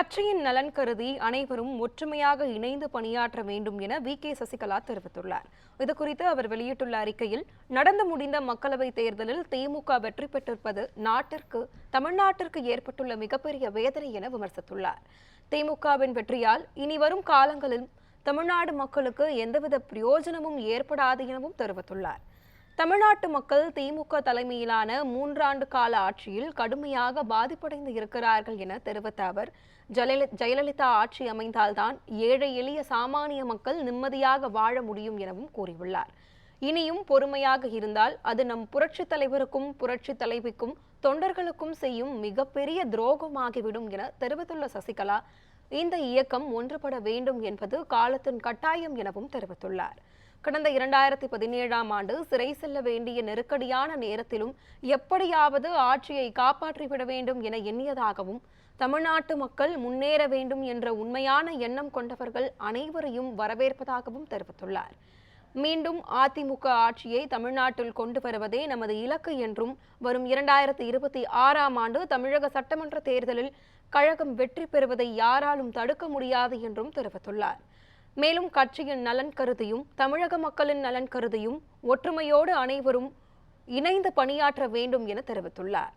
கட்சியின் நலன் கருதி அனைவரும் ஒற்றுமையாக இணைந்து பணியாற்ற வேண்டும் என வி. கே. சசிகலா தெரிவித்துள்ளார். இதுகுறித்து அவர் வெளியிட்டுள்ள அறிக்கையில் நடந்து முடிந்த மக்களவைத் தேர்தலில் திமுக வெற்றி பெற்றிருப்பது நாட்டிற்கு தமிழ்நாட்டிற்கு ஏற்பட்டுள்ள மிகப்பெரிய வேதனை என விமர்சித்துள்ளார். திமுகவின் வெற்றியால் இனி வரும் காலங்களில் தமிழ்நாடு மக்களுக்கு எந்தவித பிரயோஜனமும் ஏற்படாது எனவும் தெரிவித்துள்ளார். தமிழ்நாட்டு மக்கள் திமுக தலைமையிலான மூன்றாண்டு கால ஆட்சியில் கடுமையாக பாதிப்படைந்து இருக்கிறார்கள் என தெரிவித்த அவர் ஜெயலலிதா ஆட்சி அமைந்தால்தான் ஏழை எளிய சாமானிய மக்கள் நிம்மதியாக வாழ முடியும் எனவும் கூறியுள்ளார். இனியும் பொறுமையாக இருந்தால் அது நம் புரட்சித் தலைவருக்கும் புரட்சித் தலைவிக்கும் தொண்டர்களுக்கும் செய்யும் மிகப்பெரிய துரோகமாகிவிடும் என தெரிவித்துள்ள சசிகலா இந்த இயக்கம் ஒன்றுபட வேண்டும் என்பது காலத்தின் கட்டாயம் எனவும் தெரிவித்துள்ளார். கடந்த இரண்டாயிரத்தி பதினேழாம் ஆண்டு சிறை செல்ல வேண்டிய நெருக்கடியான நேரத்திலும் எப்படியாவது ஆட்சியை காப்பாற்றிவிட வேண்டும் என எண்ணியதாகவும் தமிழ்நாட்டு மக்கள் முன்னேற வேண்டும் என்ற உண்மையான எண்ணம் கொண்டவர்கள் அனைவரையும் வரவேற்பதாகவும் தெரிவித்துள்ளார். மீண்டும் அதிமுக ஆட்சியை தமிழ்நாட்டில் கொண்டு வருவதே நமது இலக்கு என்றும் வரும் இரண்டாயிரத்தி இருபத்தி ஆறாம் ஆண்டு தமிழக சட்டமன்ற தேர்தலில் கழகம் வெற்றி பெறுவதை யாராலும் தடுக்க முடியாது என்றும் தெரிவித்துள்ளார். மேலும் கட்சியின் நலன் கருதியும் தமிழக மக்களின் நலன் கருதியும் ஒற்றுமையோடு அனைவரும் இணைந்து பணியாற்ற வேண்டும் என தெரிவித்துள்ளார்.